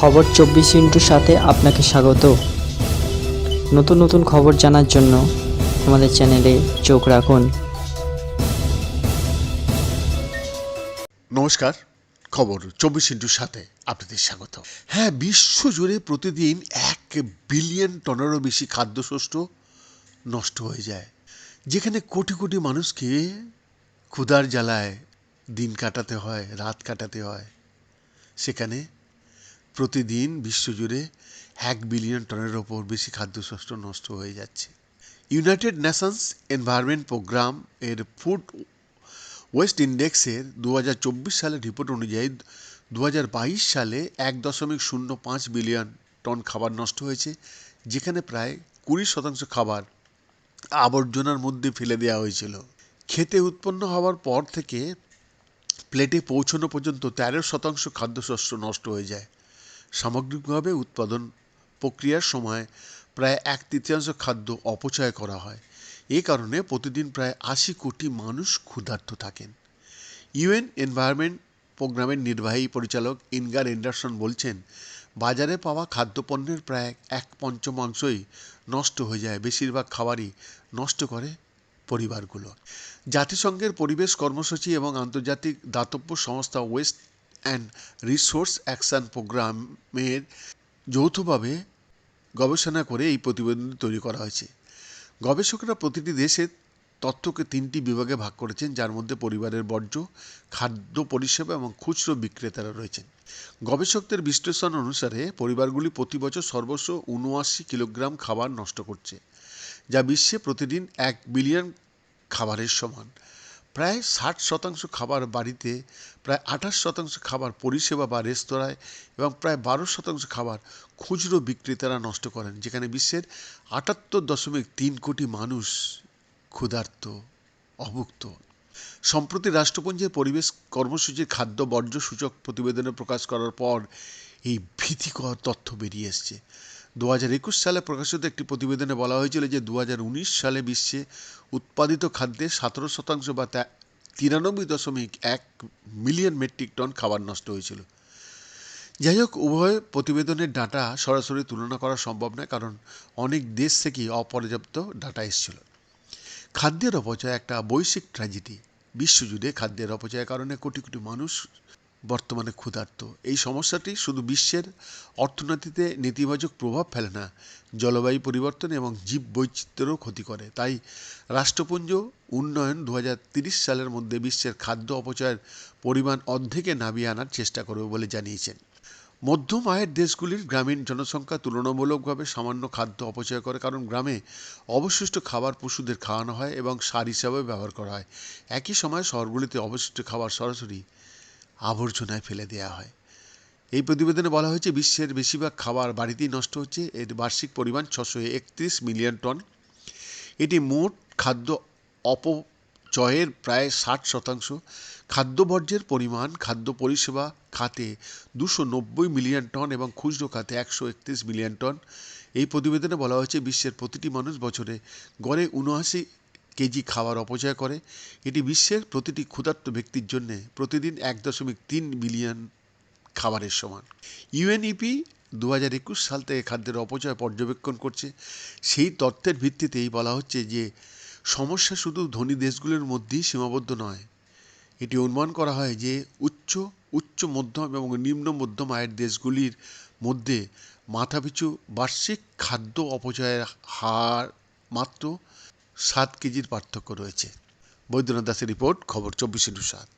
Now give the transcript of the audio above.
খবর চব্বিশ ইন্টুর সাথে আপনাকে স্বাগত। নতুন নতুন খবর জানার জন্য আমাদের চ্যানেলে চোখ রাখুন। নমস্কার, খবর চব্বিশ ইন্টুর সাথে আপনাদের স্বাগত। হ্যাঁ বিশ্বজুড়ে প্রতিদিন এক বিলিয়ন টনেরও বেশি খাদ্যশস্য নষ্ট হয়ে যায়। যেখানে কোটি কোটি মানুষকে ক্ষুধার জ্বালায় দিন কাটাতে হয়, রাত কাটাতে হয়। সেখানে প্রতিদিন বিশ্বজুড়ে এক বিলিয়ন টনের ওপর বেশি খাদ্যশস্য নষ্ট হয়ে যাচ্ছে। ইউনাইটেড নেশনস এনভায়রনমেন্ট প্রোগ্রাম এর ফুড ওয়েস্ট ইন্ডেক্সের দু হাজার চব্বিশ সালের রিপোর্ট অনুযায়ী দু হাজার বাইশ সালে এক দশমিক শূন্য পাঁচ বিলিয়ন টন খাবার নষ্ট হয়েছে, যেখানে প্রায় কুড়ি শতাংশ খাবার আবর্জনার মধ্যে ফেলে দেওয়া হয়েছিল। খেতে উৎপন্ন হওয়ার পর থেকে প্লেটে পৌঁছানো পর্যন্ত তেরো শতাংশ খাদ্যশস্য নষ্ট হয়ে যায়। সামগ্রিকভাবে উৎপাদন প্রক্রিয়ার সময় প্রায় এক তৃতীয়াংশ খাদ্য অপচয় করা হয়। এ কারণে প্রতিদিন প্রায় আশি কোটি মানুষ ক্ষুধার্ত থাকেন। ইউএন এনভায়রনমেন্ট প্রোগ্রামের নির্বাহী পরিচালক ইনগার এন্ডারসন বলছেন, বাজারে পাওয়া খাদ্যপণ্যের প্রায় এক পঞ্চমাংশই নষ্ট হয়ে যায়। বেশিরভাগ খাবারই নষ্ট করে পরিবারগুলো। জাতিসংঘের পরিবেশ কর্মসূচি এবং আন্তর্জাতিক দাতব্য সংস্থা ওয়েস্ট অ্যান্ড রিসোর্স অ্যাকশন প্রোগ্রামের যৌথভাবে গবেষণা করে এই প্রতিবেদন তৈরি করা হয়েছে। গবেষকরা প্রতিটি দেশের তথ্যকে তিনটি বিভাগে ভাগ করেছেন, যার মধ্যে পরিবারের বর্জ্য, খাদ্য পরিষেবা এবং খুচরো বিক্রেতারা রয়েছেন। গবেষকদের বিশ্লেষণ অনুসারে পরিবারগুলি প্রতি বছর সর্বোচ্চ উনআশি কিলোগ্রাম খাবার নষ্ট করছে, যা বিশ্বে প্রতিদিন এক বিলিয়ন খাবারের সমান। প্রায় ষাট শতাংশ খাবার বাড়িতে, প্রায় আঠাশ শতাংশ খাবার পরিষেবা বা রেস্তোরাঁয় এবং প্রায় বারো শতাংশ খাবার খুচরো বিক্রেতারা নষ্ট করেন, যেখানে বিশ্বের আটাত্তর দশমিক তিন কোটি মানুষ ক্ষুধার্ত, অভুক্ত। সম্প্রতি রাষ্ট্রপুঞ্জের পরিবেশ কর্মসূচির খাদ্য বর্জ্য সূচক প্রতিবেদনে প্রকাশ করার পর এই ভীতিকর তথ্য বেরিয়ে এসছে। দু হাজার একুশ সালে প্রকাশিত একটি প্রতিবেদনে বলা হয়েছিল যে দু হাজার উনিশ সালে বিশ্বে উৎপাদিত খাদ্যের সতেরো শতাংশ বা তিরানব্বই দশমিক এক মিলিয়ন মেট্রিক টন খাবার নষ্ট হয়েছিল। যাই হোক, উভয় প্রতিবেদনের ডাটা সরাসরি তুলনা করা সম্ভব নয়, কারণ অনেক দেশ থেকেই অপর্যাপ্ত ডাটা এসেছিল। খাদ্যের অপচয় একটা বৈশ্বিক ট্র্যাজেডি বিশ্বজুড়ে খাদ্যের অপচয়ের কারণে কোটি কোটি মানুষ বর্তমানে ক্ষুধার্ত। এই সমস্যাটি শুধু বিশ্বের অর্থনীতিতে নেতিবাচক প্রভাব ফেলে না, জলবায়ু পরিবর্তন এবং জীব বৈচিত্র্যেরও ক্ষতি করে। তাই রাষ্ট্রপুঞ্জ উন্নয়ন দু সালের মধ্যে বিশ্বের খাদ্য অপচয়ের পরিমাণ অর্ধেকে নামিয়ে আনার চেষ্টা করবে বলে জানিয়েছেন। মধ্যম আয়ের দেশগুলির গ্রামীণ জনসংখ্যা তুলনামূলকভাবে সামান্য খাদ্য অপচয় করে, কারণ গ্রামে অবশিষ্ট খাবার পশুদের খাওয়ানো হয় এবং সার হিসাবে ব্যবহার করা হয়। একই সময় শহরগুলিতে অবশিষ্ট খাবার সরাসরি আবর্জনায় ফেলে দেওয়া হয়। এই প্রতিবেদনে বলা হয়েছে, বিশ্বের বেশিরভাগ খাবার বাড়িতেই নষ্ট হচ্ছে। এর বার্ষিক পরিমাণ ছশো একত্রিশ মিলিয়ন টন। এটি মোট খাদ্য অপচয়ের প্রায় ষাট শতাংশ। খাদ্য বর্জ্যের পরিমাণ, খাদ্য পরিষেবা খাতে দুশো নব্বই মিলিয়ন টন এবং খুচরো খাতে একশো একত্রিশ মিলিয়ন টন। এই প্রতিবেদনে বলা হয়েছে, বিশ্বের প্রতিটি মানুষ বছরে গড়ে উনআশি কেজি খাবার অপচয় করে। এটি বিশ্বের প্রতিটি ক্ষুধার্ত ব্যক্তির জন্য প্রতিদিন এক দশমিক তিন বিলিয়ন খাবারের সমান। ইউএনইপি দু হাজার একুশ সাল থেকে খাদ্যের অপচয় পর্যবেক্ষণ করছে। সেই তথ্যের ভিত্তিতেই বলা হচ্ছে যে, সমস্যা শুধু ধনী দেশগুলোর মধ্যেই সীমাবদ্ধ নয়। এটি অনুমান করা হয় যে, উচ্চ উচ্চ মধ্যম এবং নিম্ন মধ্যম আয়ের দেশগুলির মধ্যে মাথাপিছু বার্ষিক খাদ্য অপচয়ের হার মাত্র সাত কেজির পার্থক্য রয়েছে। বৈদ্যনাথ দাসের রিপোর্ট খবর চব্বিশ সাত